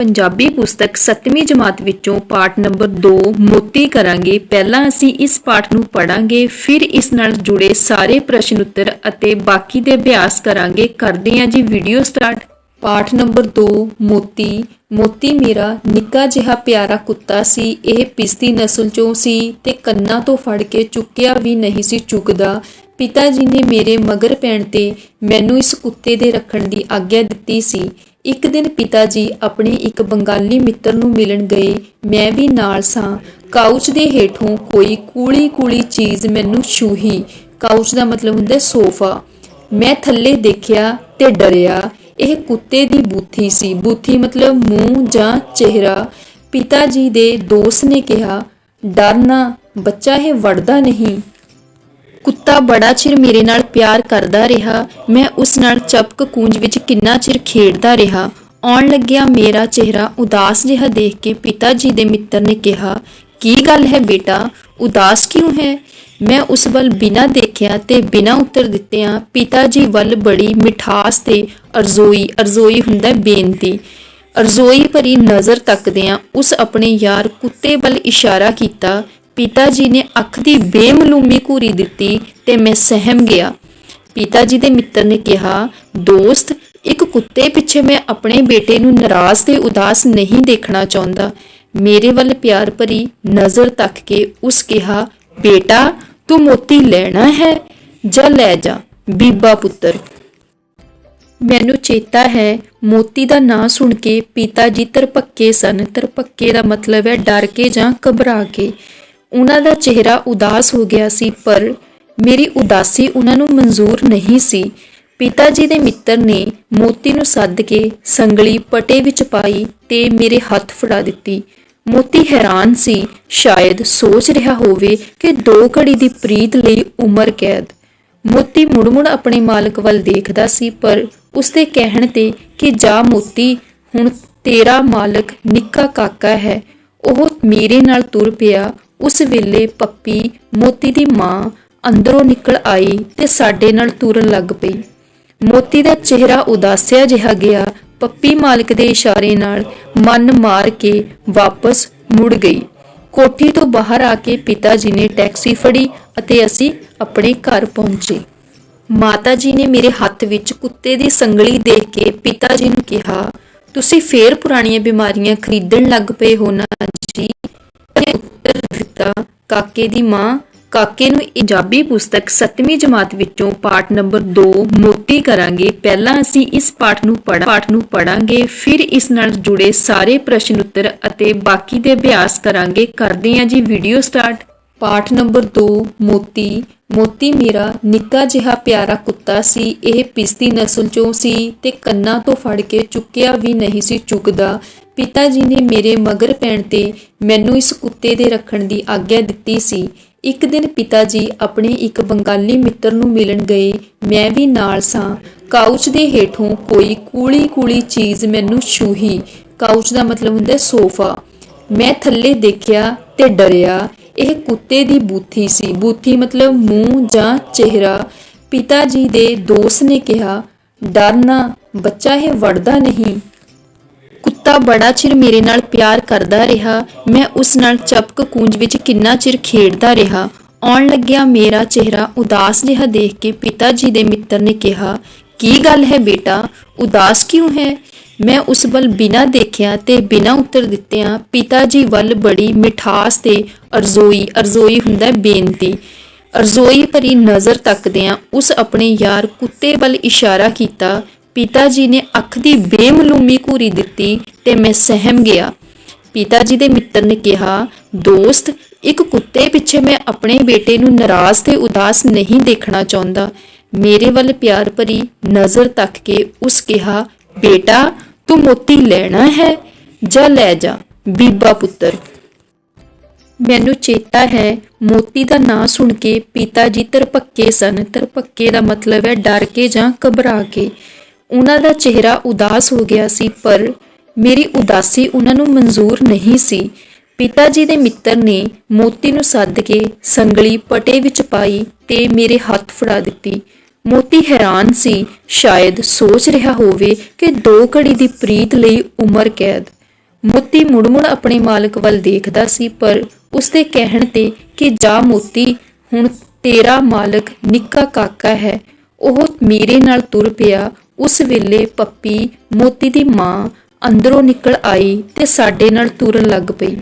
ਪੰਜਾਬੀ ਪੁਸਤਕ 7ਵੀਂ ਜਮਾਤ ਵਿੱਚੋਂ ਪਾਠ ਨੰਬਰ 2 ਮੋਤੀ ਕਰਾਂਗੇ। ਪਹਿਲਾਂ ਅਸੀਂ ਇਸ ਪਾਠ ਨੂੰ ਪੜਾਂਗੇ ਫਿਰ ਇਸ ਨਾਲ ਜੁੜੇ ਸਾਰੇ ਪ੍ਰਸ਼ਨ ਉੱਤਰ ਅਤੇ ਬਾਕੀ ਦੇ ਅਭਿਆਸ ਕਰਾਂਗੇ। ਕਰਦੇ ਹਾਂ ਜੀ ਵੀਡੀਓ ਸਟਾਰਟ। ਪਾਠ ਨੰਬਰ 2 ਮੋਤੀ। ਮੋਤੀ ਮੇਰਾ ਨਿੱਕਾ ਜਿਹਾ ਪਿਆਰਾ ਕੁੱਤਾ ਸੀ। ਇਹ ਪਿਸਤੀ ਨਸਲ ਚੋਂ ਸੀ ਤੇ ਕੰਨਾਂ ਤੋਂ ਫੜ ਕੇ ਚੁੱਕਿਆ ਵੀ ਨਹੀਂ ਸੀ ਚੁੱਕਦਾ। ਪਿਤਾ ਜੀ ਨੇ ਮੇਰੇ ਮਗਰ ਪੈਣ ਤੇ ਮੈਨੂੰ ਇਸ ਕੁੱਤੇ ਦੇ ਰੱਖਣ ਦੀ ਆਗਿਆ ਦਿੱਤੀ ਸੀ। ਇੱਕ ਦਿਨ ਪਿਤਾ ਜੀ ਆਪਣੇ ਇੱਕ ਬੰਗਾਲੀ ਮਿੱਤਰ ਨੂੰ ਮਿਲਣ ਗਏ। ਮੈਂ ਵੀ ਨਾਲ ਸਾਂ। ਕਾਊਚ ਦੇ ਹੇਠੋਂ ਕੋਈ ਕੂਲੀ ਕੂਲੀ ਚੀਜ਼ ਮੈਨੂੰ ਛੂਹੀ। ਕਾਊਚ ਦਾ ਮਤਲਬ ਹੁੰਦਾ ਸੋਫਾ। ਮੈਂ ਥੱਲੇ ਦੇਖਿਆ ਤੇ ਡਰਿਆ। ਇਹ ਕੁੱਤੇ ਦੀ ਬੂਥੀ ਸੀ। ਬੂਥੀ ਮਤਲਬ ਮੂੰਹ ਜਾਂ ਚਿਹਰਾ। ਪਿਤਾ ਜੀ ਦੇ ਦੋਸਤ ਨੇ ਕਿਹਾ, ਡਰਨਾ, ਬੱਚਾ ਇਹ ਵੜਦਾ ਨਹੀਂ। ਕੁੱਤਾ ਬੜਾ ਚਿਰ ਮੇਰੇ ਨਾਲ ਪਿਆਰ ਕਰਦਾ ਰਿਹਾ। ਮੈਂ ਉਸ ਨਾਲ ਚਪਕ ਕੂੰਜ ਵਿੱਚ ਕਿੰਨਾ ਚਿਰ ਖੇਡਦਾ ਰਿਹਾ। ਆਉਣ ਲੱਗਿਆ ਮੇਰਾ ਚਿਹਰਾ ਉਦਾਸ ਜਿਹਾ ਦੇਖ ਕੇ ਪਿਤਾ ਜੀ ਦੇ ਮਿੱਤਰ ਨੇ ਕਿਹਾ, ਕੀ ਗੱਲ ਹੈ ਬੇਟਾ? ਉਦਾਸ ਕਿਉਂ ਹੈ? ਮੈਂ ਉਸ ਵੱਲ ਬਿਨਾਂ ਦੇਖਿਆ ਤੇ ਬਿਨਾਂ ਉੱਤਰ ਦਿੱਤਿਆਂ ਪਿਤਾ ਜੀ ਵੱਲ ਬੜੀ ਮਿਠਾਸ ਤੇ ਅਰਜ਼ੋਈ ਅਰਜ਼ੋਈ ਹੁੰਦਾ ਬੇਨਤੀ। ਅਰਜ਼ੋਈ ਭਰੀ ਨਜ਼ਰ ਤੱਕਦਿਆਂ ਉਸ ਆਪਣੇ ਯਾਰ ਕੁੱਤੇ ਵੱਲ ਇਸ਼ਾਰਾ ਕੀਤਾ। ਪਿਤਾ ਜੀ ਨੇ ਅੱਖ ਦੀ ਬੇਮਲੂਮੀ ਘੂਰੀ ਦਿੱਤੀ ਤੇ ਮੈਂ ਸਹਿਮ ਗਿਆ। ਪਿਤਾ ਜੀ ਦੇ ਮਿੱਤਰ ਨੇ ਕਿਹਾ, ਦੋਸਤ, ਇੱਕ ਕੁੱਤੇ ਪਿੱਛੇ ਮੈਂ ਆਪਣੇ ਬੇਟੇ ਨੂੰ ਨਾਰਾਜ਼ ਤੇ ਉਦਾਸ ਨਹੀਂ ਦੇਖਣਾ ਚਾਹੁੰਦਾ। ਮੇਰੇ ਵੱਲ ਪਿਆਰ ਭਰੀ ਨਜ਼ਰ ਤੱਕ ਕੇ ਉਸ ਕਿਹਾ, ਬੇਟਾ, ਤੂੰ ਮੋਤੀ ਲੈਣਾ ਹੈ ਜਾਂ ਲੈ ਜਾ, ਬੀਬਾ ਪੁੱਤਰ? ਮੈਨੂੰ ਚੇਤਾ ਹੈ, ਮੋਤੀ ਦਾ ਨਾਂ ਸੁਣ ਕੇ ਪਿਤਾ ਜੀ ਤਰਪੱਕੇ ਸਨ। ਤਰਪੱਕੇ ਦਾ ਮਤਲਬ ਹੈ ਡਰ ਕੇ ਜਾਂ ਘਬਰਾ ਕੇ। ਉਹਨਾਂ ਦਾ ਚਿਹਰਾ ਉਦਾਸ ਹੋ ਗਿਆ ਸੀ, ਪਰ ਮੇਰੀ ਉਦਾਸੀ ਉਹਨਾਂ ਨੂੰ ਮਨਜ਼ੂਰ ਨਹੀਂ ਸੀ। ਪਿਤਾ ਜੀ ਦੇ ਮਿੱਤਰ ਨੇ ਮੋਤੀ ਨੂੰ ਸੱਦ ਕੇ ਸੰਗਲੀ ਪਟੇ ਵਿੱਚ ਪਾਈ ਤੇ ਮੇਰੇ ਹੱਥ ਫੜਾ ਦਿੱਤੀ। ਮੋਤੀ ਹੈਰਾਨ ਸੀ, ਸ਼ਾਇਦ ਸੋਚ ਰਿਹਾ ਹੋਵੇ ਕਿ ਦੋ ਘੜੀ ਦੀ ਪ੍ਰੀਤ ਲਈ ਉਮਰ ਕੈਦ। ਮੋਤੀ ਮੁੜ-ਮੁੜ ਆਪਣੇ ਮਾਲਕ ਵੱਲ ਦੇਖਦਾ ਸੀ, ਪਰ ਉਸਦੇ ਕਹਿਣ ਤੇ ਕਿ ਜਾ ਮੋਤੀ, ਹੁਣ ਤੇਰਾ ਮਾਲਕ ਨਿੱਕਾ ਕਾਕਾ ਹੈ, ਉਹ ਮੇਰੇ ਨਾਲ ਤੁਰ ਪਿਆ ਉਸ ਵੇਲੇ ਪੱਪੀ ਮੋਤੀ ਦੀ ਮਾਂ ਅੰਦਰੋਂ ਨਿਕਲ ਆਈ ਤੇ ਸਾਡੇ ਨਾਲ ਤੁਰਨ ਲੱਗ ਪਈ। ਮੋਤੀ ਦਾ ਚਿਹਰਾ ਉਦਾਸਿਆ ਜਿਹਾ ਗਿਆ। ਪੱਪੀ ਮਾਲਕ ਦੇ ਇਸ਼ਾਰੇ ਨਾਲ ਮਨ ਮਾਰ ਕੇ ਵਾਪਸ ਮੁੜ ਗਈ। ਕੋਠੀ ਤੋਂ ਬਾਹਰ ਆ ਕੇ ਪਿਤਾ ਜੀ ਨੇ ਟੈਕਸੀ ਫੜੀ ਅਤੇ ਅਸੀਂ ਆਪਣੇ ਘਰ ਪਹੁੰਚੇ। ਮਾਤਾ ਜੀ ਨੇ ਮੇਰੇ ਹੱਥ ਵਿੱਚ ਕੁੱਤੇ ਦੀ ਸੰਗਲੀ ਦੇਖ ਕੇ ਪਿਤਾ ਜੀ ਨੂੰ ਕਿਹਾ, ਤੁਸੀਂ ਫੇਰ ਪੁਰਾਣੀਆਂ ਬਿਮਾਰੀਆਂ ਖਰੀਦਣ ਲੱਗ ਪਏ ਹੋ ਨਾ ਦਿੱਤਾ ਕਾਕੇ ਦੀ ਮਾਂ ਕਾਕੇ ਨੂੰ ਪੰਜਾਬੀ ਪੁਸਤਕ 7ਵੀਂ ਜਮਾਤ ਵਿੱਚੋਂ ਪਾਠ ਨੰਬਰ 2 ਮੋਤੀ ਕਰਾਂਗੇ। ਪਹਿਲਾਂ ਅਸੀਂ ਇਸ ਪਾਠ ਨੂੰ ਪੜ੍ਹ ਪਾਠ ਨੂੰ ਪੜਾਂਗੇ ਫਿਰ ਇਸ ਨਾਲ ਜੁੜੇ ਸਾਰੇ ਪ੍ਰਸ਼ਨ ਉੱਤਰ ਅਤੇ ਬਾਕੀ ਦੇ ਅਭਿਆਸ ਕਰਾਂਗੇ। ਕਰਦੇ ਹਾਂ ਜੀ ਵੀਡੀਓ ਸਟਾਰਟ ਪਾਠ ਨੰਬਰ 2 ਮੋਤੀ। ਮੋਤੀ ਮੇਰਾ ਨਿੱਕਾ ਜਿਹਾ ਪਿਆਰਾ ਕੁੱਤਾ ਸੀ। ਇਹ ਪਿਸਤੀ ਨਸਲ ਚੋਂ ਸੀ ਤੇ ਕੰਨਾਂ ਤੋਂ ਫੜ ਕੇ ਚੁੱਕਿਆ ਵੀ ਨਹੀਂ ਸੀ ਚੁੱਕਦਾ। ਪਿਤਾ ਜੀ ਨੇ ਮੇਰੇ ਮਗਰ ਪੈਣ ਤੇ ਮੈਨੂੰ ਇਸ ਕੁੱਤੇ ਦੇ ਰੱਖਣ ਦੀ ਆਗਿਆ ਦਿੱਤੀ ਸੀ। ਇੱਕ ਦਿਨ ਪਿਤਾ ਜੀ ਆਪਣੇ ਇੱਕ ਬੰਗਾਲੀ ਮਿੱਤਰ ਨੂੰ ਮਿਲਣ ਗਏ। ਮੈਂ ਵੀ ਨਾਲ ਸਾਂ। ਕਾਊਚ ਦੇ ਹੇਠੋਂ ਕੋਈ ਕੂਲੀ ਕੂਲੀ ਚੀਜ਼ ਮੈਨੂੰ ਛੂਹੀ। ਕਾਊਚ ਦਾ ਮਤਲਬ ਹੁੰਦਾ ਹੈ ਸੋਫਾ। ਮੈਂ ਥੱਲੇ ਦੇਖਿਆ ਤੇ ਡਰਿਆ। ਇਹ ਕੁੱਤੇ ਦੀ ਬੂਥੀ ਸੀ। ਬੂਥੀ ਮਤਲਬ ਮੂੰਹ ਜਾਂ ਚਿਹਰਾ। ਪਿਤਾ ਜੀ ਦੇ ਦੋਸਤ ਨੇ ਕਿਹਾ ਡਰਨਾ ਬੱਚਾ ਇਹ ਵੜਦਾ ਨਹੀਂ। ਕੁੱਤਾ ਬੜਾ ਚਿਰ ਮੇਰੇ ਨਾਲ ਪਿਆਰ ਕਰਦਾ ਰਿਹਾ। ਮੈਂ ਉਸ ਨਾਲ ਚਪਕ ਕੂੰਜ ਵਿੱਚ ਕਿੰਨਾ ਚਿਰ ਖੇਡਦਾ ਰਿਹਾ। ਆਉਣ ਲੱਗਿਆ ਮੇਰਾ ਚਿਹਰਾ ਉਦਾਸ ਜਿਹਾ ਦੇਖ ਕੇ ਪਿਤਾ ਜੀ ਦੇ ਮਿੱਤਰ ਨੇ ਕਿਹਾ, ਕੀ ਗੱਲ ਹੈ ਬੇਟਾ? ਉਦਾਸ ਕਿਉਂ ਹੈ? ਮੈਂ ਉਸ ਵੱਲ ਬਿਨਾਂ ਦੇਖਿਆ ਤੇ ਬਿਨਾਂ ਉੱਤਰ ਦਿੱਤਿਆਂ ਪਿਤਾ ਜੀ ਵੱਲ ਬੜੀ ਮਿਠਾਸ ਤੇ ਅਰਜ਼ੋਈ ਅਰਜ਼ੋਈ ਹੁੰਦਾ ਬੇਨਤੀ। ਅਰਜ਼ੋਈ ਭਰੀ ਨਜ਼ਰ ਤੱਕਦਿਆਂ ਉਸ ਆਪਣੇ ਯਾਰ ਕੁੱਤੇ ਵੱਲ ਇਸ਼ਾਰਾ ਕੀਤਾ। ਪਿਤਾ ਜੀ ਨੇ ਅੱਖ ਦੀ ਬੇਮਲੂਮੀ ਘੂਰੀ ਦਿੱਤੀ ਤੇ ਮੈਂ ਸਹਿਮ ਗਿਆ। ਪਿਤਾ ਜੀ ਦੇ ਮਿੱਤਰ ਨੇ ਕਿਹਾ, ਦੋਸਤ, ਇੱਕ ਕੁੱਤੇ ਪਿੱਛੇ ਮੈਂ ਆਪਣੇ ਬੇਟੇ ਨੂੰ ਨਾਰਾਜ਼ ਤੇ ਉਦਾਸ ਨਹੀਂ ਦੇਖਣਾ ਚਾਹੁੰਦਾ। ਮੇਰੇ ਵੱਲ ਪਿਆਰ ਭਰੀ ਨਜ਼ਰ ਤੱਕ ਕੇ ਉਸ ਕਿਹਾ, ਬੇਟਾ, ਤੂੰ ਮੋਤੀ ਲੈਣਾ ਹੈ ਜਾਂ ਲੈ ਜਾ, ਬੀਬਾ ਪੁੱਤਰ? ਮੈਨੂੰ ਚੇਤਾ ਹੈ, ਮੋਤੀ ਦਾ ਨਾਂ ਸੁਣ ਕੇ ਪਿਤਾ ਜੀ ਤਰਪੱਕੇ ਸਨ। ਤਰਪੱਕੇ ਦਾ ਮਤਲਬ ਹੈ ਡਰ ਕੇ ਜਾਂ ਘਬਰਾ ਕੇ। ਉਹਨਾਂ ਦਾ ਚਿਹਰਾ ਉਦਾਸ ਹੋ ਗਿਆ ਸੀ, ਪਰ ਮੇਰੀ ਉਦਾਸੀ ਉਹਨਾਂ ਨੂੰ ਮਨਜ਼ੂਰ ਨਹੀਂ ਸੀ। ਪਿਤਾ ਜੀ ਦੇ ਮਿੱਤਰ ਨੇ ਮੋਤੀ ਨੂੰ ਸੱਦ ਕੇ ਸੰਗਲੀ ਪਟੇ ਵਿੱਚ ਪਾਈ ਤੇ ਮੇਰੇ ਹੱਥ ਫੜਾ ਦਿੱਤੀ। ਮੋਤੀ ਹੈਰਾਨ ਸੀ, ਸ਼ਾਇਦ ਸੋਚ ਰਿਹਾ ਹੋਵੇ ਕਿ ਦੋ ਘੜੀ ਦੀ ਪ੍ਰੀਤ ਲਈ ਉਮਰ ਕੈਦ। ਮੋਤੀ ਮੁੜ-ਮੁੜ ਆਪਣੇ ਮਾਲਕ ਵੱਲ ਦੇਖਦਾ ਸੀ, ਪਰ ਉਸਦੇ ਕਹਿਣ ਤੇ ਕਿ ਜਾ ਮੋਤੀ, ਹੁਣ ਤੇਰਾ ਮਾਲਕ ਨਿੱਕਾ ਕਾਕਾ ਹੈ, ਉਹ ਮੇਰੇ ਨਾਲ ਤੁਰ ਪਿਆ ਉਸ ਵੇਲੇ ਪੱਪੀ ਮੋਤੀ ਦੀ ਮਾਂ ਅੰਦਰੋਂ ਨਿਕਲ ਆਈ ਤੇ ਸਾਡੇ ਨਾਲ ਤੁਰਨ ਲੱਗ ਪਈ।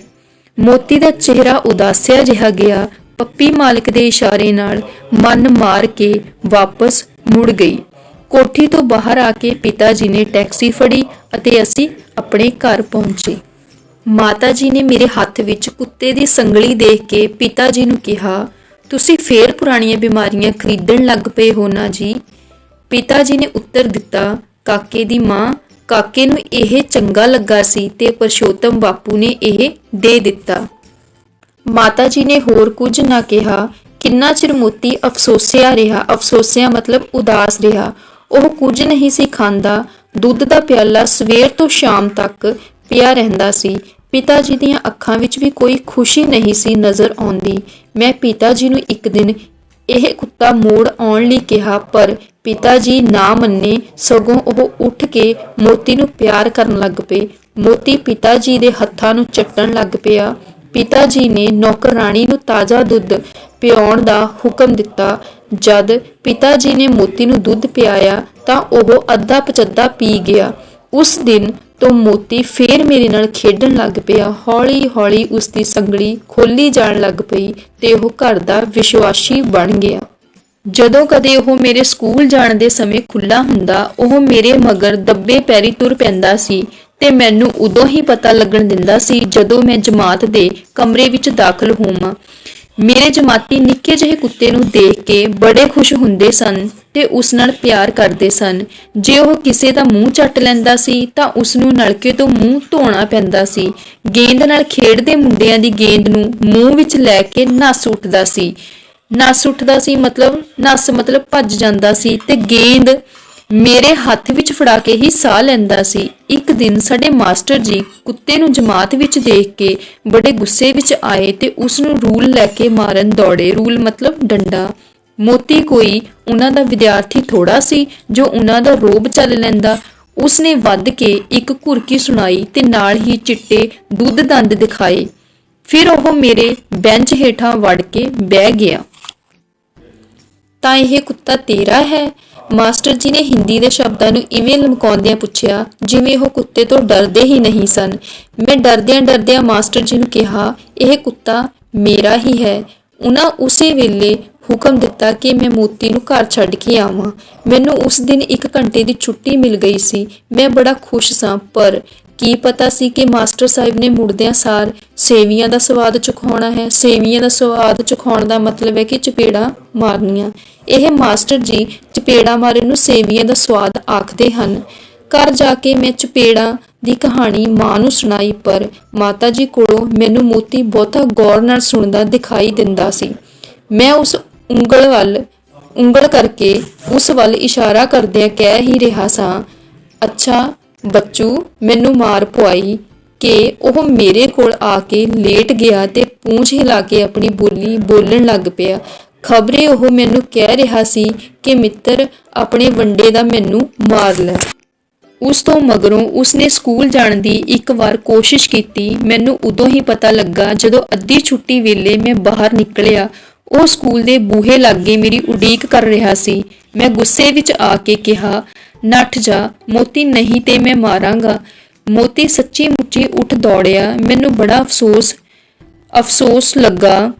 ਮੋਤੀ ਦਾ ਚਿਹਰਾ ਉਦਾਸਿਆ ਜਿਹਾ ਗਿਆ। ਪੱਪੀ ਮਾਲਕ ਦੇ ਇਸ਼ਾਰੇ ਨਾਲ ਮਨ ਮਾਰ ਕੇ ਵਾਪਸ ਮੁੜ ਗਈ। ਕੋਠੀ ਤੋਂ ਬਾਹਰ ਆ ਕੇ ਪਿਤਾ ਜੀ ਨੇ ਟੈਕਸੀ ਫੜੀ ਅਤੇ ਅਸੀਂ ਆਪਣੇ ਘਰ ਪਹੁੰਚੇ। ਮਾਤਾ ਜੀ ਨੇ ਮੇਰੇ ਹੱਥ ਵਿੱਚ ਕੁੱਤੇ ਦੀ ਸੰਗਲੀ ਦੇਖ ਕੇ ਪਿਤਾ ਜੀ ਨੂੰ ਕਿਹਾ, ਤੁਸੀਂ ਫੇਰ ਪੁਰਾਣੀਆਂ ਬਿਮਾਰੀਆਂ ਖਰੀਦਣ ਲੱਗ ਪਏ ਹੋ ਨਾ ਜੀ? ਪਿਤਾ ਜੀ ਨੇ ਉੱਤਰ ਦਿੱਤਾ, ਕਾਕੇ ਦੀ ਮਾਂ, ਕਾਕੇ ਨੂੰ ਇਹ ਚੰਗਾ ਲੱਗਾ ਸੀ ਤੇ ਪਰਸ਼ੋਤਮ ਬਾਪੂ ਨੇ ਇਹ ਦੇ ਦਿੱਤਾ। ਮਾਤਾ ਜੀ ਨੇ ਹੋਰ ਕੁਝ ਨਾ ਕਿਹਾ। ਕਿੰਨਾ ਚਿਰ ਮੋਤੀ ਅਫਸੋਸਿਆ ਰਿਹਾ। ਅਫਸੋਸਿਆ ਮਤਲਬ ਉਦਾਸ ਰਿਹਾ। ਉਹ ਕੁਝ ਨਹੀਂ ਸੀ ਖਾਂਦਾ। ਦੁੱਧ ਦਾ ਪਿਆਲਾ ਸਵੇਰ ਤੋਂ ਸ਼ਾਮ ਤੱਕ ਪਿਆ ਰਹਿੰਦਾ ਸੀ। ਪਿਤਾ ਜੀ ਦੀਆਂ ਅੱਖਾਂ ਵਿੱਚ ਵੀ ਕੋਈ ਖੁਸ਼ੀ ਨਹੀਂ ਸੀ ਨਜ਼ਰ ਆਉਂਦੀ। ਮੈਂ ਪਿਤਾ ਜੀ ਨੂੰ ਇੱਕ ਦਿਨ ਇਹ ਕੁੱਤਾ ਮੋੜ ਆਉਣ ਲਈ ਕਿਹਾ, ਪਰ ਪਿਤਾ ਜੀ ਨਾ ਮੰਨੇ, ਸਗੋਂ ਉਹ ਉੱਠ ਕੇ ਮੋਤੀ ਨੂੰ ਪਿਆਰ ਕਰਨ ਲੱਗ ਪਏ। ਮੋਤੀ ਪਿਤਾ ਜੀ ਦੇ ਹੱਥਾਂ ਨੂੰ ਚੱਟਣ ਲੱਗ ਪਿਆ। ਪਿਤਾ ਜੀ ਨੇ ਨੌਕਰਾਣੀ ਨੂੰ ਤਾਜ਼ਾ ਦੁੱਧ ਪਿਆਉਣ ਦਾ ਹੁਕਮ ਦਿੱਤਾ। ਜਦ ਪਿਤਾ ਜੀ ਨੇ ਮੋਤੀ ਨੂੰ ਦੁੱਧ ਪਿਆਇਆ, ਤਾਂ ਉਹ ਅੱਧਾ ਪਚੱਦਾ ਪੀ ਗਿਆ। ਉਸ ਦਿਨ ਤੋਂ ਮੋਤੀ ਫੇਰ ਮੇਰੇ ਨਾਲ ਖੇਡਣ ਲੱਗ ਪਿਆ। ਹੌਲੀ-ਹੌਲੀ ਉਸ ਦੀ ਸੰਗਲੀ ਖੋਲੀ ਜਾਣ ਲੱਗ ਪਈ ਤੇ ਉਹ ਘਰ ਦਾ ਵਿਸ਼ਵਾਸੀ ਬਣ ਗਿਆ। ਜਦੋਂ ਕਦੇ ਉਹ ਮੇਰੇ ਸਕੂਲ ਜਾਣ ਦੇ ਸਮੇਂ ਖੁੱਲਾ ਹੁੰਦਾ, ਉਹ ਮੇਰੇ ਮਗਰ ਦੱਬੇ ਪੈਰੀ ਤੁਰ ਪੈਂਦਾ ਸੀ ਤੇ ਮੈਨੂੰ ਉਦੋਂ ਹੀ ਪਤਾ ਲੱਗਣ ਦਿੰਦਾ ਸੀ ਜਦੋਂ ਮੈਂ ਜਮਾਤ ਦੇ ਕਮਰੇ ਵਿੱਚ ਦਾਖਲ ਹੋਵਾਂ। ਮੇਰੇ ਜਮਾਤੀ ਨਿੱਕੇ ਜਿਹੇ ਕੁੱਤੇ ਨੂੰ ਦੇਖ ਕੇ ਬੜੇ ਖੁਸ਼ ਹੁੰਦੇ ਸਨ ਤੇ ਉਸ ਨਾਲ ਪਿਆਰ ਕਰਦੇ ਸਨ। ਜੇ ਉਹ ਕਿਸੇ ਦਾ ਮੂੰਹ ਚੱਟ ਲੈਂਦਾ ਸੀ, ਤਾਂ ਉਸ ਨੂੰ ਨਲਕੇ ਤੋਂ ਮੂੰਹ ਧੋਣਾ ਪੈਂਦਾ ਸੀ। ਗੇਂਦ ਨਾਲ ਖੇਡਦੇ ਮੁੰਡਿਆਂ ਦੀ ਗੇਂਦ ਨੂੰ ਮੂੰਹ ਵਿੱਚ ਲੈ ਕੇ ਨੱਸ ਉੱਠਦਾ ਸੀ। ਨੱਸ ਉੱਠਦਾ ਸੀ ਮਤਲਬ, ਨੱਸ ਮਤਲਬ ਭੱਜ ਜਾਂਦਾ ਸੀ ਤੇ ਗੇਂਦ ਮੇਰੇ ਹੱਥ ਵਿੱਚ ਫੜਾ ਕੇ ਹੀ ਸਾਹ ਲੈਂਦਾ ਸੀ। ਇੱਕ ਦਿਨ ਸਾਡੇ ਮਾਸਟਰ ਜੀ ਕੁੱਤੇ ਨੂੰ ਜਮਾਤ ਵਿੱਚ ਦੇਖ ਕੇ ਬੜੇ ਗੁੱਸੇ ਵਿੱਚ ਆਏ ਤੇ ਉਸ ਨੂੰ ਰੂਲ ਲੈ ਕੇ ਮਾਰਨ ਦੌੜੇ। ਰੂਲ ਮਤਲਬ ਡੰਡਾ। ਮੋਤੀ ਕੋਈ ਉਹਨਾਂ ਦਾ ਵਿਦਿਆਰਥੀ ਥੋੜਾ ਸੀ ਜੋ ਉਹਨਾਂ ਦਾ ਰੋਬ ਚੱਲ ਲੈਂਦਾ। ਉਸਨੇ ਵੱਧ ਕੇ ਇੱਕ ਘੁਰਕੀ ਸੁਣਾਈ ਤੇ ਨਾਲ ਹੀ ਚਿੱਟੇ ਦੁੱਧ ਦੰਦ ਦਿਖਾਏ। ਫਿਰ ਉਹ ਮੇਰੇ ਬੈਂਚ ਹੇਠਾਂ ਵੜ ਕੇ ਬਹਿ ਗਿਆ। ਤਾਂ ਇਹ ਕੁੱਤਾ ਤੇਰਾ ਹੈ? ਮਾਸਟਰ ਜੀ ਨੇ ਹਿੰਦੀ ਦੇ ਸ਼ਬਦਾਂ ਨੂੰ ਇਵੇਂ ਲਮਕਾਉਂਦਿਆਂ ਪੁੱਛਿਆ, ਜਿਵੇਂ ਉਹ ਕੁੱਤੇ ਤੋਂ ਡਰਦੇ ਹੀ ਨਹੀਂ ਸਨ। ਮੈਂ ਡਰਦਿਆਂ ਡਰਦਿਆਂ ਮਾਸਟਰ ਜੀ ਨੂੰ ਕਿਹਾ, ਇਹ ਕੁੱਤਾ ਮੇਰਾ ਹੀ ਹੈ। ਉਹਨਾਂ ਉਸੇ ਵੇਲੇ ਹੁਕਮ ਦਿੱਤਾ ਕਿ ਮੈਂ ਮੋਤੀ ਨੂੰ ਘਰ ਛੱਡ ਕੇ ਆਵਾਂ। ਮੈਨੂੰ ਉਸ ਦਿਨ 1 ਘੰਟੇ ਦੀ ਛੁੱਟੀ ਮਿਲ ਗਈ ਸੀ। ਮੈਂ ਬੜਾ ਖੁਸ਼ ਸਾਂ, ਪਰ ਕੀ ਪਤਾ ਸੀ ਕਿ ਮਾਸਟਰ ਸਾਹਿਬ ਨੇ ਮੁੜਦਿਆਂ ਸਾਰ ਸੇਵੀਆਂ ਦਾ ਸਵਾਦ ਚਖਾਉਣਾ ਹੈ। ਸੇਵੀਆਂ ਦਾ ਸਵਾਦ ਚਖਾਉਣ ਦਾ ਮਤਲਬ ਹੈ ਕਿ ਚਪੇੜਾ ਮਾਰਨੀਆਂ। ਇਹ ਮਾਸਟਰ ਜੀ ਚਪੇੜਾ ਮਾਰੇ ਨੂੰ ਸੇਵੀਆਂ ਦਾ ਸਵਾਦ ਆਖਦੇ ਹਨ। ਘਰ ਜਾ ਕੇ ਮੈਂ ਚਪੇੜਾ ਦੀ ਕਹਾਣੀ ਮਾਂ ਨੂੰ ਸੁਣਾਈ, ਪਰ ਮਾਤਾ ਜੀ ਕੋਲੋਂ ਮੈਨੂੰ ਮੋਤੀ ਬਹੁਤਾ ਗੌਰ ਨਾਲ ਸੁਣਦਾ ਦਿਖਾਈ ਦਿੰਦਾ ਸੀ। ਮੈਂ ਉਸ ਉਂਗਲ ਵੱਲ, ਉਂਗਲ ਕਰਕੇ ਉਸ ਵੱਲ ਇਸ਼ਾਰਾ ਕਰਦਿਆਂ ਕਹਿ ਹੀ ਰਿਹਾ ਸਾਂ, ਅੱਛਾ ਬੱਚੂ, ਮੈਨੂੰ ਮਾਰ ਪਵਾਈ ਕਿ ਉਹ ਮੇਰੇ ਕੋਲ ਆ ਕੇ ਲੇਟ ਗਿਆ ਤੇ ਪੂੰਛ ਹਿਲਾ ਕੇ ਆਪਣੀ ਬੋਲੀ ਬੋਲਣ ਲੱਗ ਪਿਆ। ਖਬਰੇ ਉਹ ਮੈਨੂੰ ਕਹਿ ਰਿਹਾ ਸੀ ਕਿ ਮਿੱਤਰ ਆਪਣੇ ਵੰਡੇ ਦਾ ਮੈਨੂੰ ਮਾਰ ਲੈ। ਉਸ ਤੋਂ ਮਗਰੋਂ ਉਸਨੇ ਸਕੂਲ ਜਾਣ ਦੀ ਇੱਕ ਵਾਰ ਕੋਸ਼ਿਸ਼ ਕੀਤੀ। ਮੈਨੂੰ ਉਦੋਂ ਹੀ ਪਤਾ ਲੱਗਾ ਜਦੋਂ ਅੱਧੀ ਛੁੱਟੀ ਵੇਲੇ ਮੈਂ ਬਾਹਰ ਨਿਕਲਿਆ। ਉਹ ਸਕੂਲ ਦੇ ਬੂਹੇ ਲਾਗੇ ਮੇਰੀ ਉਡੀਕ ਕਰ ਰਿਹਾ ਸੀ। ਮੈਂ ਗੁੱਸੇ ਵਿੱਚ ਆ ਕੇ ਕਿਹਾ, ਨੱਠ ਜਾ, ਮੋਤੀ ਨਹੀਂ ਤੇ ਮੈਂ ਮਾਰਾਂਗਾ। ਮੋਤੀ ਸੱਚੀ ਮੁੱਚੀ ਉੱਠ ਦੌੜਿਆ। ਮੈਨੂੰ ਬੜਾ ਅਫਸੋਸ ਅਫਸੋਸ ਲੱਗਾ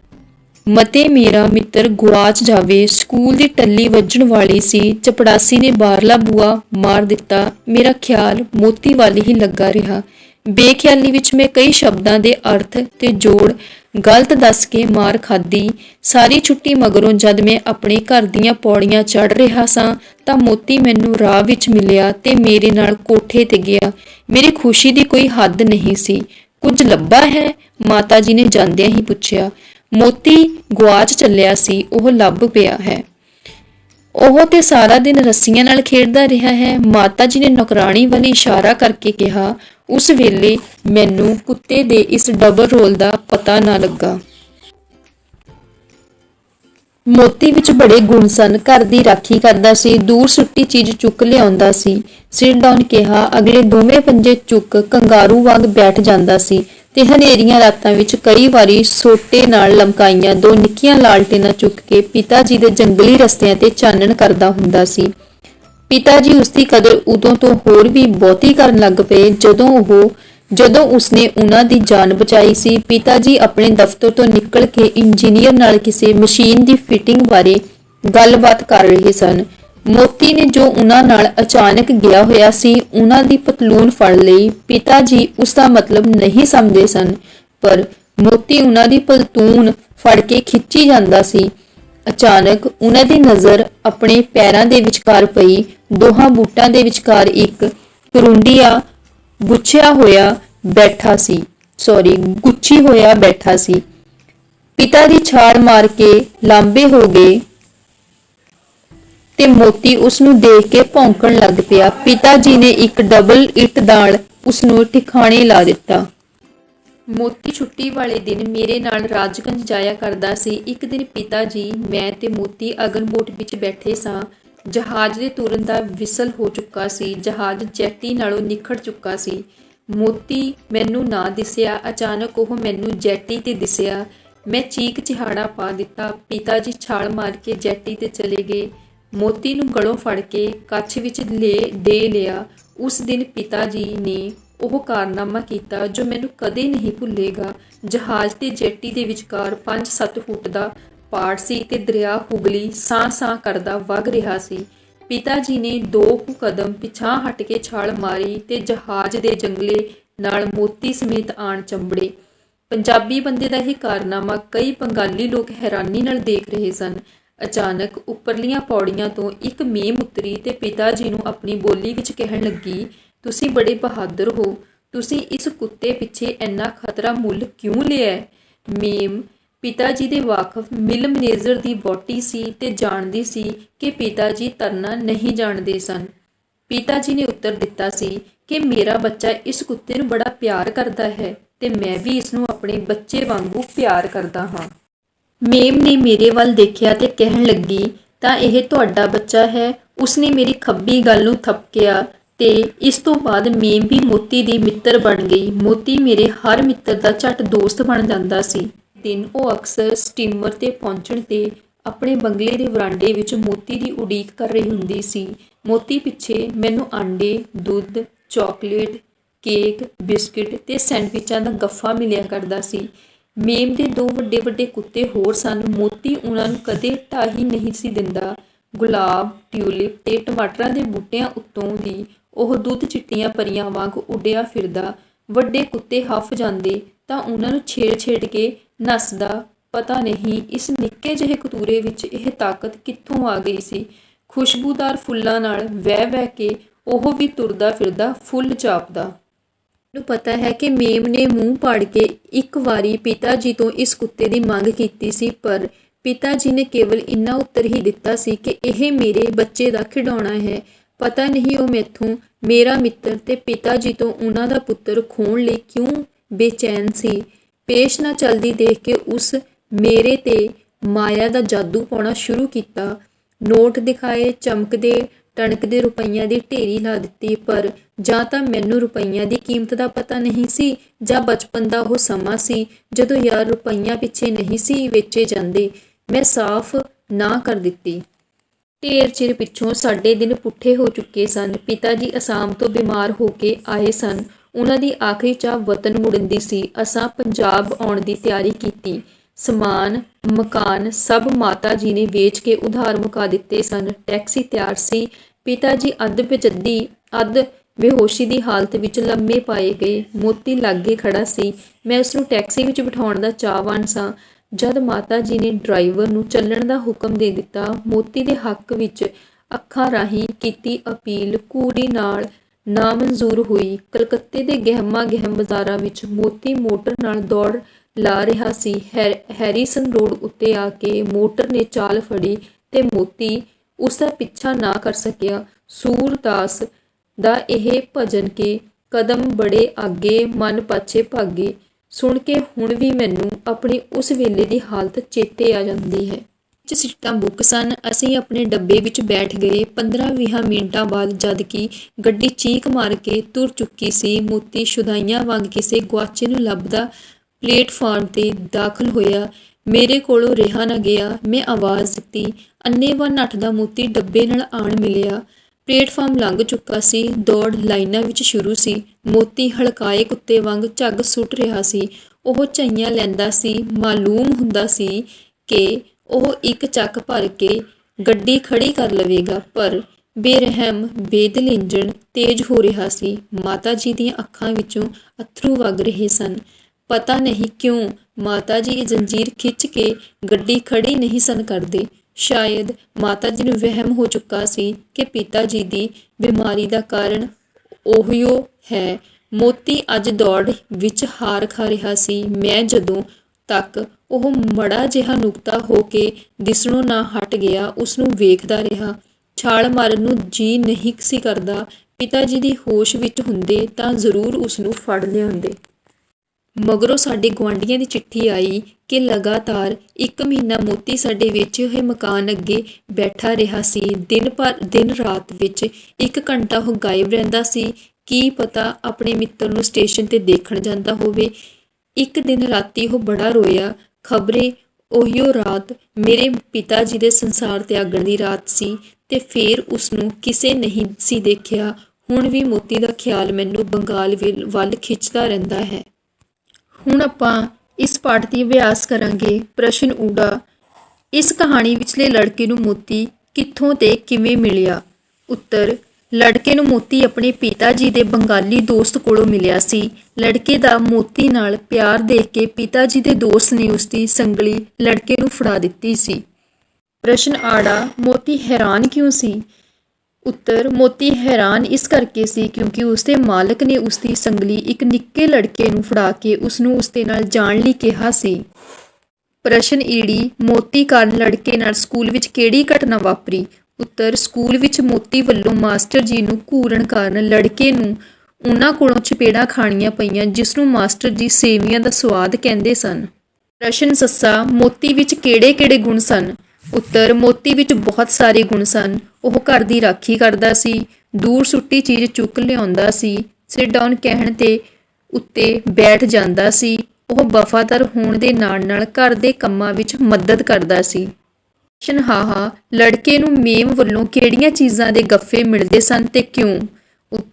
ਮਤੇ ਮੇਰਾ ਮਿੱਤਰ ਗੁਆਚ ਜਾਵੇ, ਸਕੂਲ ਦੀ ਟੱਲੀ ਵੱਜਣ ਵਾਲੀ ਸੀ, ਚਪੜਾਸੀ ਨੇ ਬਾਹਰਲਾ ਬੂਆ ਮਾਰ ਦਿੱਤਾ। ਮੇਰਾ ਖਿਆਲ ਮੋਤੀ ਵੱਲ ਹੀ ਲੱਗਾ ਰਿਹਾ। ਬੇਖਿਆਲੀ ਵਿੱਚ ਮੈਂ ਕਈ ਸ਼ਬਦਾਂ ਦੇ ਅਰਥ ਤੇ ਜੋੜ ਗਲਤ ਦੱਸ ਕੇ ਮਾਰ ਖਾਦੀ ਸਾਰੀ ਛੁੱਟੀ ਮਗਰੋਂ ਜਦ ਮੈਂ ਆਪਣੇ ਘਰ ਦੀਆਂ ਪੌੜੀਆਂ ਚੜ ਰਿਹਾ ਸਾਂ, ਤਾਂ ਮੋਤੀ ਮੈਨੂੰ ਰਾਹ ਵਿੱਚ ਮਿਲਿਆ ਤੇ ਮੇਰੇ ਨਾਲ ਕੋਠੇ ਤੇ ਗਿਆ। ਮੇਰੀ ਖੁਸ਼ੀ ਦੀ ਕੋਈ ਹੱਦ ਨਹੀਂ ਸੀ। ਕੁਝ ਲੱਭਾ ਹੈ? ਮਾਤਾ ਜੀ ਨੇ ਜਾਂਦਿਆਂ ਹੀ ਪੁੱਛਿਆ। ਮੋਤੀ ਗੁਆਚ ਚੱਲਿਆ ਸੀ, ਉਹ ਲੱਭ ਪਿਆ ਹੈ। ਉਹ ਤੇ ਸਾਰਾ ਦਿਨ ਰੱਸੀਆਂ ਨਾਲ ਖੇਡਦਾ ਰਿਹਾ ਹੈ। ਮਾਤਾ ਜੀ ਨੇ ਨੌਕਰਾਣੀ ਵੱਲ ਇਸ਼ਾਰਾ ਕਰਕੇ ਕਿਹਾ, ਉਸ ਵੇਲੇ ਮੈਨੂੰ ਕੁੱਤੇ ਦੇ ਇਸ ਡਬਲ ਰੋਲ ਦਾ ਪਤਾ ਨਾ ਲੱਗਾ। ਮੋਤੀ ਵਿੱਚ ਬੜੇ ਗੁਣ ਸਨ। ਘਰ ਦੀ ਰਾਖੀ ਕਰਦਾ ਸੀ, ਦੂਰ ਸੁੱਟੀ ਚੀਜ਼ ਚੁੱਕ ਲਿਆਉਂਦਾ ਸੀ। ਸਿਰ ਡਾਊਨ ਕਿਹਾ, ਅਗਲੇ ਦੋਵੇਂ ਪੰਜੇ ਚੁੱਕ, ਕੰਗਾਰੂ ਵਾਂਗ ਬੈਠ ਜਾਂਦਾ ਸੀ। ਤੇ ਹਨੇਰੀਆਂ ਰਾਤਾਂ ਵਿੱਚ ਕਈ ਵਾਰੀ ਸੋਟੇ ਨਾਲ ਲਮਕਾਈਆਂ ਦੋ ਨਿੱਕੀਆਂ ਲਾਲਟੇਨਾਂ ਚੁੱਕ ਕੇ ਪਿਤਾ ਜੀ ਦੇ ਜੰਗਲੀ ਰਸਤਿਆਂ ਤੇ ਚਾਨਣ ਕਰਦਾ ਹੁੰਦਾ ਸੀ। ਪਿਤਾ ਜੀ ਉਸ ਦੀ ਕਦਰ ਉਦੋਂ ਤੋਂ ਹੋਰ ਵੀ ਬਹੁਤੀ ਕਰਨ ਲੱਗ ਪਏ, ਜਦੋਂ ਉਹ, ਜਦੋਂ ਉਸਨੇ ਉਹਨਾਂ ਦੀ ਜਾਨ ਬਚਾਈ ਸੀ ਪਿਤਾ ਜੀ ਆਪਣੇ ਦਫ਼ਤਰ ਤੋਂ ਨਿਕਲ ਕੇ ਇੰਜੀਨੀਅਰ ਨਾਲ ਕਿਸੇ ਮਸ਼ੀਨ ਦੀ ਫਿਟਿੰਗ ਬਾਰੇ ਗੱਲਬਾਤ ਕਰ ਰਹੇ ਸਨ। ਮੋਤੀ ਨੇ ਜੋ ਉਹਨਾਂ ਨਾਲ ਅਚਾਨਕ ਗਿਆ ਹੋਇਆ ਸੀ, ਉਹਨਾਂ ਦੀ ਪਤਲੂਨ ਫੜ ਲਈ। ਪਿਤਾ ਜੀ ਉਸ ਦਾ ਮਤਲਬ ਨਹੀਂ ਸਮਝਦੇ ਸਨ, ਪਰ ਮੋਤੀ ਉਹਨਾਂ ਦੀ ਪਤਲੂਨ ਫੜ ਕੇ ਖਿੱਚੀ ਜਾਂਦਾ ਸੀ। ਅਚਾਨਕ ਉਹਨਾਂ ਦੀ ਨਜ਼ਰ ਆਪਣੇ ਪੈਰਾਂ ਦੇ ਵਿਚਕਾਰ ਪਈ, ਦੋਹਾਂ ਬੂਟਾਂ ਦੇ ਵਿਚਕਾਰ ਇੱਕ ਕਰੁੰਡੀਆ ਗੁੱਛਿਆ ਹੋਇਆ ਬੈਠਾ ਸੀ। ਸੌਰੀ ਗੁੱਛੀ ਹੋਇਆ ਬੈਠਾ ਸੀ। ਪਿਤਾ ਦੀ ਛਾੜ ਮਾਰ ਕੇ ਲਾਂਬੇ ਹੋ ਗਏ। ਤੇ ਮੋਤੀ ਉਸ ਨੂੰ ਦੇਖ ਕੇ ਭੌਂਕਣ ਲੱਗ ਪਿਆ। ਪਿਤਾ ਜੀ ਨੇ ਇੱਕ ਡਬਲ ਇੱਟ ਦਾਲ ਉਸ ਨੂੰ ਠਿਕਾਣੇ ਲਾ ਦਿੱਤਾ। ਮੋਤੀ ਛੁੱਟੀ ਵਾਲੇ ਦਿਨ ਮੇਰੇ ਨਾਲ ਰਾਜਗੰਜ ਜਾਇਆ ਕਰਦਾ ਸੀ। ਇੱਕ ਦਿਨ ਪਿਤਾ ਜੀ, ਮੈਂ ਤੇ ਮੋਤੀ ਅਗਨਬੋਟ ਵਿੱਚ ਬੈਠੇ ਸਾਂ। ਜਹਾਜ਼ ਦੇ ਤੁਰਨ ਦਾ ਵਿਸਲ ਹੋ ਚੁੱਕਾ ਸੀ। ਜਹਾਜ਼ ਜੈਟੀ ਨਾਲੋਂ ਨਿਖੜ ਚੁੱਕਾ ਸੀ। ਮੋਤੀ ਮੈਨੂੰ ਨਾ ਦਿਸਿਆ। ਅਚਾਨਕ ਉਹ ਮੈਨੂੰ ਜੈਟੀ ਤੇ ਦਿਸਿਆ। ਮੈਂ ਚੀਕ ਚਿਹਾੜਾ ਪਾ ਦਿੱਤਾ। ਪਿਤਾ ਜੀ ਛਾਲ ਮਾਰ ਕੇ ਜੈਟੀ ਤੇ ਚਲੇ ਗਏ। ਮੋਤੀ ਨੂੰ ਗਲੋਂ ਫੜ ਕੇ ਕੱਛ ਵਿੱਚ ਲੈ, ਦੇ ਲਿਆ। ਉਸ ਦਿਨ ਪਿਤਾ ਜੀ ਨੇ ਉਹ ਕਾਰਨਾਮਾ ਕੀਤਾ ਜੋ ਮੈਨੂੰ ਕਦੇ ਨਹੀਂ ਭੁੱਲੇਗਾ। ਜਹਾਜ਼ ਤੇ ਜੈਟੀ ਦੇ ਵਿਚਕਾਰ 5-7 ਫੁੱਟ ਦਾ ਪਾੜ ਸੀ ਤੇ ਦਰਿਆ ਹੁਗਲੀ ਸਾਂ-ਸਾਂ ਕਰਦਾ ਵਗ ਰਿਹਾ ਸੀ। ਪਿਤਾ ਜੀ ਨੇ ਦੋ ਕੁ ਕਦਮ ਪਿਛਾਂ ਹਟ ਕੇ ਛਾਲ ਮਾਰੀ ਤੇ ਜਹਾਜ਼ ਦੇ ਜੰਗਲੇ ਨਾਲ ਮੋਤੀ ਸਮੇਤ ਆਣ ਚੰਬੜੇ। ਪੰਜਾਬੀ ਬੰਦੇ ਦਾ ਇਹ ਕਾਰਨਾਮਾ ਕਈ ਬੰਗਾਲੀ ਲੋਕ ਹੈਰਾਨੀ ਨਾਲ ਦੇਖ ਰਹੇ ਸਨ। ਅਚਾਨਕ ਉੱਪਰਲੀਆਂ ਪੌੜੀਆਂ ਤੋਂ ਇੱਕ ਮੇਮ ਉਤਰੀ ਤੇ ਪਿਤਾ ਜੀ ਨੂੰ ਆਪਣੀ ਬੋਲੀ ਵਿੱਚ ਕਹਿਣ ਲੱਗੀ, ਤੁਸੀਂ ਬੜੇ ਬਹਾਦਰ ਹੋ। ਤੁਸੀਂ ਇਸ ਕੁੱਤੇ ਪਿੱਛੇ ਇੰਨਾ ਖਤਰਾ ਮੁੱਲ ਕਿਉਂ ਲਿਆ? ਹੈ? ਮੇਮ, ਪਿਤਾ ਜੀ ਦੇ ਵਾਕਫ ਮਿਲ ਮੈਨੇਜਰ ਦੀ ਵੋਟੀ ਸੀ ਤੇ ਜਾਣਦੀ ਸੀ ਕਿ ਪਿਤਾ ਜੀ ਤਰਨਾ ਨਹੀਂ ਜਾਣਦੇ ਸਨ। ਪਿਤਾ ਜੀ ਨੇ ਉੱਤਰ ਦਿੱਤਾ ਸੀ ਕਿ ਮੇਰਾ ਬੱਚਾ ਇਸ ਕੁੱਤੇ ਨੂੰ ਬੜਾ ਪਿਆਰ ਕਰਦਾ ਹੈ ਤੇ ਮੈਂ ਵੀ ਇਸ ਨੂੰ ਆਪਣੇ ਬੱਚੇ ਵਾਂਗੂ ਪਿਆਰ ਕਰਦਾ ਹਾਂ। ਮੇਮ ਨੇ ਮੇਰੇ ਵੱਲ ਦੇਖਿਆ ਤੇ ਕਹਿਣ ਲੱਗੀ, ਤਾਂ ਇਹ ਤੁਹਾਡਾ ਬੱਚਾ ਹੈ? ਉਸਨੇ ਮੇਰੀ ਖੱਬੀ ਗੱਲ ਨੂੰ ਥਪਕਿਆ ਤੇ ਇਸ ਤੋਂ ਬਾਅਦ ਮੇਮ ਵੀ ਮੋਤੀ ਦੀ ਮਿੱਤਰ ਬਣ ਗਈ। ਮੋਤੀ ਮੇਰੇ ਹਰ ਮਿੱਤਰ ਦਾ ਝੱਟ ਦੋਸਤ ਬਣ ਜਾਂਦਾ ਸੀ। ਦਿਨ ਉਹ ਅਕਸਰ ਸਟੀਮਰ ਤੇ ਪਹੁੰਚਣ ਤੇ ਆਪਣੇ ਬੰਗਲੇ ਦੇ ਵਰਾਂਡੇ ਵਿੱਚ ਮੋਤੀ ਦੀ ਉਡੀਕ ਕਰ ਰਹੀ ਹੁੰਦੀ ਸੀ। ਮੋਤੀ ਪਿੱਛੇ ਮੈਨੂੰ ਆਂਡੇ, ਦੁੱਧ, ਚਾਕਲੇਟ, ਕੇਕ, ਬਿਸਕਿਟ ਤੇ ਸੈਂਡਵਿਚਾਂ ਦਾ ਗੱਫਾ ਮਿਲਿਆ ਕਰਦਾ ਸੀ। ਮੇਮ ਦੇ ਦੋ ਵੱਡੇ ਵੱਡੇ ਕੁੱਤੇ ਹੋਰ ਸਨ। ਮੋਤੀ ਉਹਨਾਂ ਨੂੰ ਕਦੇ ਢਾਹੀ ਨਹੀਂ ਸੀ ਦਿੰਦਾ। ਗੁਲਾਬ, ਟਿਊਲਿਪ ਤੇ ਟਮਾਟਰਾਂ ਦੇ ਬੂਟਿਆਂ ਉੱਤੋਂ ਦੀ ਉਹ ਦੁੱਧ ਚਿੱਟੀਆਂ ਪਰੀਆਂ ਵਾਂਗ ਉੱਡਿਆ ਫਿਰਦਾ। ਵੱਡੇ ਕੁੱਤੇ ਹੱਫ ਜਾਂਦੇ ਤਾਂ ਉਹਨਾਂ ਨੂੰ ਛੇੜ-ਛੇੜ ਕੇ ਨੱਸਦਾ। ਪਤਾ ਨਹੀਂ ਇਸ ਨਿੱਕੇ ਜਿਹੇ ਕਤੂਰੇ ਵਿੱਚ ਇਹ ਤਾਕਤ ਕਿੱਥੋਂ ਆ ਗਈ ਸੀ। ਖੁਸ਼ਬੂਦਾਰ ਫੁੱਲਾਂ ਨਾਲ ਵਹਿ ਵਹਿ ਕੇ ਉਹ ਵੀ ਤੁਰਦਾ ਫਿਰਦਾ, ਫੁੱਲ ਚਾਪਦਾ। ਨੂੰ ਪਤਾ ਹੈ ਕਿ ਮੇਮ ਨੇ ਮੂੰਹ ਪਾੜ ਕੇ ਇੱਕ ਵਾਰੀ ਪਿਤਾ ਜੀ ਤੋਂ ਇਸ ਕੁੱਤੇ ਦੀ ਮੰਗ ਕੀਤੀ ਸੀ, ਪਰ ਪਿਤਾ ਜੀ ਨੇ ਕੇਵਲ ਇੰਨਾ ਉੱਤਰ ਹੀ ਦਿੱਤਾ ਸੀ ਕਿ ਇਹ ਮੇਰੇ ਬੱਚੇ ਦਾ ਖਿਡੌਣਾ ਹੈ। ਪਤਾ ਨਹੀਂ ਉਹ ਮੈਥੋਂ ਮੇਰਾ ਮਿੱਤਰ ਤੇ ਪਿਤਾ ਜੀ ਤੋਂ ਉਹਨਾਂ ਦਾ ਪੁੱਤਰ ਖੋਣ ਲਈ ਕਿਉਂ ਬੇਚੈਨ ਸੀ। ਪੇਸ਼ ਨਾ ਚਲਦੀ ਦੇਖ ਕੇ ਉਸ ਮੇਰੇ ਤੇ ਮਾਇਆ ਦਾ ਜਾਦੂ ਪਾਉਣਾ ਸ਼ੁਰੂ ਕੀਤਾ। ਨੋਟ ਦਿਖਾਏ, ਚਮਕਦੇ ਟਣਕਦੇ ਰੁਪਈਆਂ ਦੀ ਢੇਰੀ ਲਾ ਦਿੱਤੀ, ਪਰ ਜਾਂ ਤਾਂ ਮੈਨੂੰ ਰੁਪਈਆਂ ਦੀ ਕੀਮਤ ਦਾ ਪਤਾ ਨਹੀਂ ਸੀ, ਜਾਂ ਬਚਪਨ ਦਾ ਉਹ ਸਮਾਂ ਸੀ, ਜਦੋਂ ਯਾਰ ਰੁਪਈਆਂ ਪਿੱਛੇ ਨਹੀਂ ਸੀ ਵੇਚੇ ਜਾਂਦੇ। ਮੈਂ ਸਾਫ਼ ਨਾ ਕਰ ਦਿੱਤੀ। ਢੇਰ ਚਿਰ ਪਿੱਛੋਂ ਸਾਡੇ ਦਿਨ ਪੁੱਠੇ ਹੋ ਚੁੱਕੇ ਸਨ। ਪਿਤਾ ਜੀ ਅਸਾਮ ਤੋਂ ਬਿਮਾਰ ਹੋ ਕੇ ਆਏ ਸਨ। ਉਹਨਾਂ ਦੀ ਆਖਰੀ ਚਾਹ ਵਤਨ ਮੁੜਨ ਦੀ ਸੀ। ਅਸਾਂ ਪੰਜਾਬ ਆਉਣ ਦੀ ਤਿਆਰੀ ਕੀਤੀ। ਸਮਾਨ, ਮਕਾਨ ਸਭ ਮਾਤਾ ਜੀ ਨੇ ਵੇਚ ਕੇ ਉਧਾਰ ਮੁਕਾ ਦਿੱਤੇ ਸਨ। ਟੈਕਸੀ ਤਿਆਰ ਸੀ। ਪਿਤਾ ਜੀ ਅੱਧ ਬੇਜੱਦੀ ਅੱਧ ਬੇਹੋਸ਼ੀ ਦੀ ਹਾਲਤ ਵਿੱਚ ਲੰਮੇ ਪਾਏ ਗਏ। ਮੋਤੀ ਲਾਗੇ ਖੜਾ ਸੀ। ਮੈਂ ਉਸ ਨੂੰ ਟੈਕਸੀ ਵਿੱਚ ਬਿਠਾਉਣ ਦਾ ਚਾਹਵਾਨ ਸਾਂ। ਜਦ ਮਾਤਾ ਜੀ ਨੇ ਡਰਾਈਵਰ ਨੂੰ ਚੱਲਣ ਦਾ ਹੁਕਮ ਦੇ ਦਿੱਤਾ, ਮੋਤੀ ਦੇ ਹੱਕ ਵਿੱਚ ਅੱਖਾਂ ਰਾਹੀਂ ਕੀਤੀ ਅਪੀਲ ਕੂੜੀ ਨਾਲ ਨਾ ਮਨਜ਼ੂਰ ਹੋਈ। ਕਲਕੱਤੇ ਦੇ ਗਹਿਮਾ ਗਹਿਮ ਬਾਜ਼ਾਰਾਂ ਵਿੱਚ ਮੋਤੀ ਮੋਟਰ ਨਾਲ ਦੌੜ ਲਾ ਰਿਹਾ ਸੀ। ਹੈਰੀਸਨ ਰੋਡ ਉੱਤੇ ਆ ਕੇ ਮੋਟਰ ਨੇ ਚਾਲ ਫੜੀ ਤੇ ਮੋਤੀ ਉਸ ਦਾ ਪਿੱਛਾ ਨਾ ਕਰ ਸਕਿਆ। ਸੂਰਦਾਸ ਦਾ ਇਹ ਭਜਨ ਕੇ ਕਦਮ ਬੜੇ ਅੱਗੇ, ਮਨ ਪਾਛੇ ਭਾਗੇ। ਸੁਣ ਕੇ ਹੁਣ ਵੀ ਮੈਨੂੰ ਆਪਣੀ ਉਸ ਵੇਲੇ ਦੀ ਹਾਲਤ ਚੇਤੇ ਆ ਜਾਂਦੀ ਹੈ। ਚ ਸੀਟਾਂ ਬੁੱਕ ਸਨ। ਅਸੀਂ ਆਪਣੇ ਡੱਬੇ ਵਿੱਚ ਬੈਠ ਗਏ। 15-20 ਮਿੰਟਾਂ ਬਾਅਦ ਜਦ ਕਿ ਗੱਡੀ ਚੀਕ ਮਾਰ ਕੇ ਤੁਰ ਚੁੱਕੀ ਸੀ। ਮੋਤੀ ਸ਼ੁਦਾਈਆਂ ਵਾਂਗ ਕਿਸੇ ਗੁਆਚੇ ਨੂੰ ਲੱਭਦਾ ਪਲੇਟਫਾਰਮ ਤੇ ਦਾਖਲ ਹੋਇਆ। ਮੇਰੇ ਕੋਲੋਂ ਰਿਹਾ ਨਾ ਗਿਆ। ਮੈਂ ਆਵਾਜ਼ ਦਿੱਤੀ ਅੰਨੇਵਾਹ ਨੱਠਦਾ ਮੋਤੀ ਡੱਬੇ ਨਾਲ ਆਣ ਮਿਲਿਆ। ਪਲੇਟਫਾਰਮ ਲੰਘ ਚੁੱਕਾ ਸੀ। ਦੌੜ ਲਾਈਨਾਂ ਵਿੱਚ ਸ਼ੁਰੂ ਸੀ। ਮੋਤੀ ਹਲਕਾਏ ਕੁੱਤੇ ਵਾਂਗ ਝੱਗ ਸੁੱਟ ਰਿਹਾ ਸੀ। ਉਹ ਝਈਆਂ ਲੈਂਦਾ ਸੀ। ਮਾਲੂਮ ਹੁੰਦਾ ਸੀ ਕਿ ਉਹ ਇੱਕ ਚੱਕ ਭਰ ਕੇ ਗੱਡੀ ਖੜੀ ਕਰ ਲਵੇਗਾ, ਪਰ ਬੇਰਹਿਮ ਬੇਦਿਲ ਇੰਜਣ ਤੇਜ਼ ਹੋ ਰਿਹਾ ਸੀ। ਮਾਤਾ ਜੀ ਦੀਆਂ ਅੱਖਾਂ ਵਿੱਚੋਂ ਅਥਰੂ ਵਗ ਰਹੇ ਸਨ। ਪਤਾ ਨਹੀਂ ਕਿਉਂ ਮਾਤਾ ਜੀ ਇਹ ਜੰਜੀਰ ਖਿੱਚ ਕੇ ਗੱਡੀ ਖੜੀ ਨਹੀਂ ਸਨ ਕਰਦੇ। ਸ਼ਾਇਦ ਮਾਤਾ ਜੀ ਨੂੰ ਵਹਿਮ ਹੋ ਚੁੱਕਾ ਸੀ ਕਿ ਪਿਤਾ ਜੀ ਦੀ ਬਿਮਾਰੀ ਦਾ ਕਾਰਨ ਉਹੀਓ ਹੈ। ਮੋਤੀ ਅੱਜ ਦੌੜ ਵਿੱਚ ਹਾਰ ਖਾ ਰਿਹਾ ਸੀ। ਮੈਂ ਜਦੋਂ ਤੱਕ ਉਹ ਮੜਾ ਜਿਹਾ ਨੁਕਤਾ ਹੋ ਕੇ ਦਿਸਣੋਂ ਨਾ ਹਟ ਗਿਆ ਉਸ ਨੂੰ ਵੇਖਦਾ ਰਿਹਾ। ਛਾਲ ਮਾਰਨ ਨੂੰ ਜੀ ਨਹੀਂ ਸੀ ਕਰਦਾ। ਪਿਤਾ ਜੀ ਦੀ ਹੋਸ਼ ਵਿੱਚ ਹੁੰਦੇ ਤਾਂ ਜ਼ਰੂਰ ਉਸ ਨੂੰ ਫੜ ਲਿਆਉਂਦੇ। ਮਗਰੋਂ ਸਾਡੇ ਗੁਆਂਢੀਆਂ ਦੀ ਚਿੱਠੀ ਆਈ ਕਿ ਲਗਾਤਾਰ ਇੱਕ ਮਹੀਨਾ ਮੋਤੀ ਸਾਡੇ ਵੇਚੇ ਹੋਏ ਮਕਾਨ ਅੱਗੇ ਬੈਠਾ ਰਿਹਾ ਸੀ। ਦਿਨ ਭਰ ਦਿਨ ਰਾਤ ਵਿੱਚ ਇੱਕ ਘੰਟਾ ਉਹ ਗਾਇਬ ਰਹਿੰਦਾ ਸੀ। ਕੀ ਪਤਾ ਆਪਣੇ ਮਿੱਤਰ ਨੂੰ ਸਟੇਸ਼ਨ ਤੇ ਦੇਖਣ ਜਾਂਦਾ ਹੋਵੇ। ਇੱਕ ਦਿਨ ਰਾਤੀ ਉਹ ਬੜਾ ਰੋਇਆ। ਖਬਰੇ ਉਹੀਓ ਰਾਤ ਮੇਰੇ ਪਿਤਾ ਜੀ ਦੇ ਸੰਸਾਰ ਤਿਆਗਣ ਦੀ ਰਾਤ ਸੀ ਤੇ ਫੇਰ ਉਸ ਨੂੰ ਕਿਸੇ ਨਹੀਂ ਸੀ ਦੇਖਿਆ। ਹੁਣ ਵੀ ਮੋਤੀ ਦਾ ਖਿਆਲ ਮੈਨੂੰ ਬੰਗਾਲ ਵੱਲ- ਵੱਲ ਖਿੱਚਦਾ ਰਹਿੰਦਾ ਹੈ। ਹੁਣ ਆਪਾਂ ਇਸ ਪਾਠ ਦੀ ਅਭਿਆਸ ਕਰਾਂਗੇ ਪ੍ਰਸ਼ਨ ਊੜਾ, ਇਸ ਕਹਾਣੀ ਵਿਚਲੇ ਲੜਕੇ ਨੂੰ ਮੋਤੀ ਕਿੱਥੋਂ ਤੇ ਕਿਵੇਂ ਮਿਲਿਆ? ਉੱਤਰ, ਲੜਕੇ ਨੂੰ ਮੋਤੀ ਆਪਣੇ ਪਿਤਾ ਜੀ ਦੇ ਬੰਗਾਲੀ ਦੋਸਤ ਕੋਲੋਂ ਮਿਲਿਆ ਸੀ। ਲੜਕੇ ਦਾ ਮੋਤੀ ਨਾਲ ਪਿਆਰ ਦੇਖ ਕੇ ਪਿਤਾ ਜੀ ਦੇ ਦੋਸਤ ਨੇ ਉਸ ਦੀ ਸੰਗਲੀ ਲੜਕੇ ਨੂੰ ਫੜਾ ਦਿੱਤੀ ਸੀ। ਪ੍ਰਸ਼ਨ ਆੜਾ ਮੋਤੀ ਹੈਰਾਨ ਕਿਉਂ ਸੀ? ਉੱਤਰ, ਮੋਤੀ ਹੈਰਾਨ ਇਸ ਕਰਕੇ ਸੀ ਕਿਉਂਕਿ ਉਸਦੇ ਮਾਲਕ ਨੇ ਉਸਦੀ ਸੰਗਲੀ ਇੱਕ ਨਿੱਕੇ ਲੜਕੇ ਨੂੰ ਫੜਾ ਕੇ ਉਸ ਨੂੰ ਉਸ ਨਾਲ ਜਾਣ ਲਈ ਕਿਹਾ ਸੀ। ਪ੍ਰਸ਼ਨ ਈੜੀ ਮੋਤੀ ਕਾਰਨ ਲੜਕੇ ਨਾਲ ਸਕੂਲ ਵਿੱਚ ਕਿਹੜੀ ਘਟਨਾ ਵਾਪਰੀ? ਉੱਤਰ, ਸਕੂਲ ਵਿੱਚ ਮੋਤੀ ਵੱਲੋਂ ਮਾਸਟਰ ਜੀ ਨੂੰ ਘੂਰਨ ਕਾਰਨ ਲੜਕੇ ਨੂੰ ਉਹਨਾਂ ਕੋਲੋਂ ਚਪੇੜਾਂ ਖਾਣੀਆਂ ਪਈਆਂ, ਜਿਸ ਨੂੰ ਮਾਸਟਰ ਜੀ ਸੇਵੀਆਂ ਦਾ ਸਵਾਦ ਕਹਿੰਦੇ ਸਨ। ਪ੍ਰਸ਼ਨ ਸੱਸਾ, ਮੋਤੀ ਵਿੱਚ ਕਿਹੜੇ-ਕਿਹੜੇ ਗੁਣ ਸਨ? ਉੱਤਰ, ਮੋਤੀ ਵਿੱਚ ਬਹੁਤ ਸਾਰੇ ਗੁਣ ਸਨ। ਉਹ ਘਰ ਦੀ ਰਾਖੀ ਕਰਦਾ ਸੀ, ਦੂਰ ਸੁੱਟੀ ਚੀਜ਼ ਚੁੱਕ ਲਿਆਉਂਦਾ ਸੀ ਸਿਟ ਡਾਊਨ ਕਹਿਣ ਤੇ ਉੱਤੇ ਬੈਠ ਜਾਂਦਾ ਸੀ, ਉਹ ਵਫਾਦਾਰ ਹੋਣ ਦੇ ਨਾਲ-ਨਾਲ ਘਰ ਦੇ ਕੰਮਾਂ ਵਿੱਚ ਮਦਦ ਕਰਦਾ ਸੀ। ਪ੍ਰਸ਼ਨ ਹਾਹਾ ਲੜਕੇ ਨੂੰ ਮੇਮ ਵੱਲੋਂ ਕਿਹੜੀਆਂ ਚੀਜ਼ਾਂ ਦੇ ਗੱਫੇ ਮਿਲਦੇ ਸਨ ਤੇ ਕਿਉਂ? ਉੱਤਰ